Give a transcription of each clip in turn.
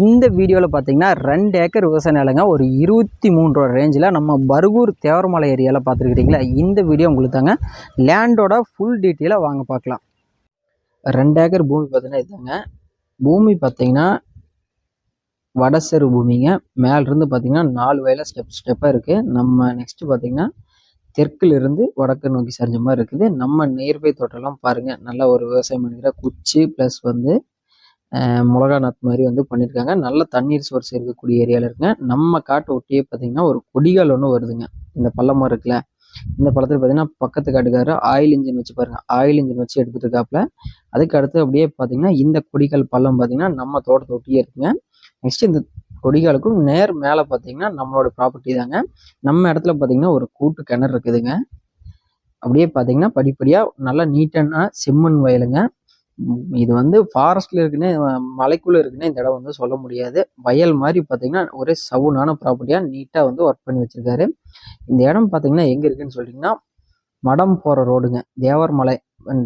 இந்த வீடியோவில் பார்த்தீங்கன்னா ரெண்டு ஏக்கர் விவசாய நிலங்க ஒரு இருபத்தி மூணு ரூபா ரேஞ்சில் நம்ம பர்கூர் தேவரமலை ஏரியாவில் பார்த்துருக்கிறீங்களா இந்த வீடியோ உங்களுக்கு தாங்க. லேண்டோட ஃபுல் டீட்டெயிலாக வாங்க பார்க்கலாம் ரெண்டு ஏக்கர் பூமி பார்த்தீங்கன்னா இதுதாங்க. பூமி பார்த்தீங்கன்னா வடசெரு பூமிங்க. மேலிருந்து பார்த்தீங்கன்னா நாலு வயலில் ஸ்டெப் ஸ்டெப்பாக இருக்குது நம்ம நெக்ஸ்ட்டு பார்த்தீங்கன்னா தெற்குலேருந்து வடக்கு நோக்கி சரிஞ்ச மாதிரி இருக்குது. நம்ம நேர்பை தோட்டம்லாம் பாருங்கள் நல்லா ஒரு விவசாயம் பண்ணிக்கிற குச்சி ப்ளஸ் வந்து மிளகா நாத் மாதிரி வந்து பண்ணியிருக்காங்க நல்ல தண்ணீர் சோர்ஸ் இருக்கக்கூடிய ஏரியாவில் இருக்குங்க. நம்ம காட்டை ஒட்டியே பார்த்தீங்கன்னா ஒரு கொடிகால் ஒன்று வருதுங்க. இந்த பள்ளம் இருக்குல்ல இந்த பழத்தில் பார்த்தீங்கன்னா பக்கத்து காட்டுக்காரு ஆயில் இன்ஜின் வச்சு பாருங்க. ஆயில் இன்ஜின் வச்சு எடுத்துட்டு இருக்காப்புல அதுக்கு அடுத்து அப்படியே பார்த்தீங்கன்னா இந்த கொடிகால் பள்ளம் பார்த்தீங்கன்னா நம்ம தோட்டத்தை ஒட்டியே இருக்குங்க. நெக்ஸ்ட் இந்த கொடிகாலுக்கும் நேர் மேலே பார்த்தீங்கன்னா நம்மளோட ப்ராப்பர்ட்டி தாங்க. நம்ம இடத்துல பார்த்தீங்கன்னா ஒரு கூட்டு கிணறு இருக்குதுங்க. அப்படியே பார்த்தீங்கன்னா படிப்படியாக நல்லா நீட்டான செம்மண் வயலுங்க. இது வந்து ஃபாரஸ்ட்ல இருக்குன்னு மலைக்குள்ள இருக்குன்னு இந்த இடம் வந்து சொல்ல முடியாது. வயல் மாதிரி பார்த்தீங்கன்னா ஒரே சவுனான ப்ராப்பர்ட்டியாக நீட்டாக வந்து ஒர்க் பண்ணி வச்சிருக்காரு. இந்த இடம் பார்த்தீங்கன்னா எங்கே இருக்குன்னு சொல்லிட்டிங்கன்னா மடம் போகிற ரோடுங்க. தேவர்மலை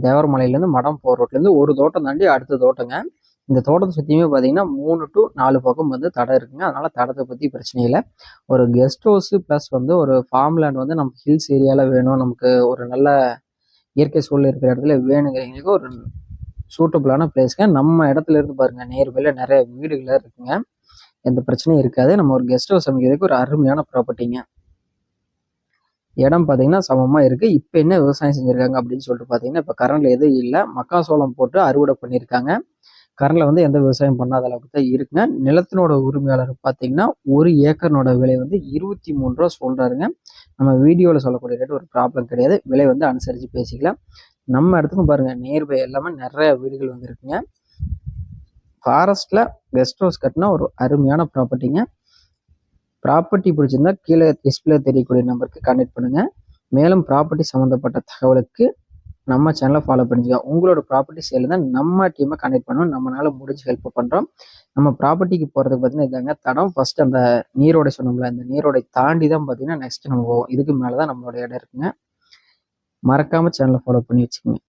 தேவர்மலையிலேருந்து மடம் போகிற ரோட்லேருந்து ஒரு தோட்டம் தாண்டி அடுத்த தோட்டங்க. இந்த தோட்டத்தை சுற்றியுமே பார்த்தீங்கன்னா மூணு டு நாலு பக்கம் வந்து தடை இருக்குங்க. அதனால் தடத்தை பற்றி பிரச்சனை இல்லை. ஒரு கெஸ்ட் ஹவுஸு ப்ளஸ் வந்து ஒரு ஃபார்ம் லேண்ட் வந்து நமக்கு ஹில்ஸ் ஏரியாவில் வேணும். நமக்கு ஒரு நல்ல இயற்கை சூழல் இருக்கிற இடத்துல வேணுங்கிறவங்களுக்கு ஒரு சூட்டபுளான பிளேஸ்ங்க நம்ம இடத்துல இருந்து பாருங்க நேர்மையில நிறைய வீடுகளாக இருக்குங்க. எந்த பிரச்சனையும் இருக்காது. நம்ம ஒரு கெஸ்ட் ஹவுஸ் அமைக்கிறதுக்கு ஒரு அருமையான ப்ராப்பர்ட்டிங்க இடம் பார்த்தீங்கன்னா சமமாக இருக்குது இப்போ என்ன விவசாயம் செஞ்சுருக்காங்க அப்படின்னு சொல்லிட்டு பார்த்தீங்கன்னா இப்போ கரண்டில் எதுவும் இல்லை. மக்காசோளம் போட்டு அறுவடை பண்ணியிருக்காங்க கரண்டில் வந்து எந்த விவசாயம் பண்ணாத அளவுக்கு தான் இருக்குங்க. நிலத்தினோட உரிமையாளர் பார்த்தீங்கன்னா ஒரு ஏக்கர்னோட விலை வந்து இருபத்தி மூணு ரூபா சொல்கிறாருங்க நம்ம வீடியோவில் சொல்லக்கூடிய ரேட் ஒரு ப்ராப்ளம் கிடையாது. விலை வந்து அனுசரித்து பேசிக்கலாம். நம்ம இடத்துக்கும் பாருங்கள் நியர்பை எல்லாமே நிறைய வீடுகள் வந்துருக்குங்க. ஃபாரஸ்ட்டில் கெஸ்ட் ஹவுஸ் கட்டினா ஒரு அருமையான ப்ராப்பர்ட்டிங்க ப்ராப்பர்ட்டி பிடிச்சிருந்தா கீழே டிஸ்பிளே தெரியக்கூடிய நம்பருக்கு கான்டெக்ட் பண்ணுங்கள் மேலும் ப்ராப்பர்ட்டி சம்மந்தப்பட்ட தகவலுக்கு நம்ம சேனலை ஃபாலோ பண்ணிக்கலாம் உங்களோட ப்ராப்பர்ட்டி சேல் தான் நம்ம டீமை கனெக்ட் பண்ணோம் நம்மளால முடிஞ்சு ஹெல்ப் பண்ணுறோம் நம்ம ப்ராப்பர்ட்டிக்கு போகிறதுக்கு பார்த்தீங்கன்னா இதாங்க தடம் ஃபர்ஸ்ட் அந்த நீரோடை சொன்னோம்ல அந்த நீரோடை தாண்டி தான் பார்த்தீங்கன்னா நெக்ஸ்ட் நம்ம போவோம். இதுக்கு மேலே தான் நம்மளோட இடம் இருக்குங்க. மறக்காமல் சேனலை ஃபாலோ பண்ணி வச்சுக்கோங்க.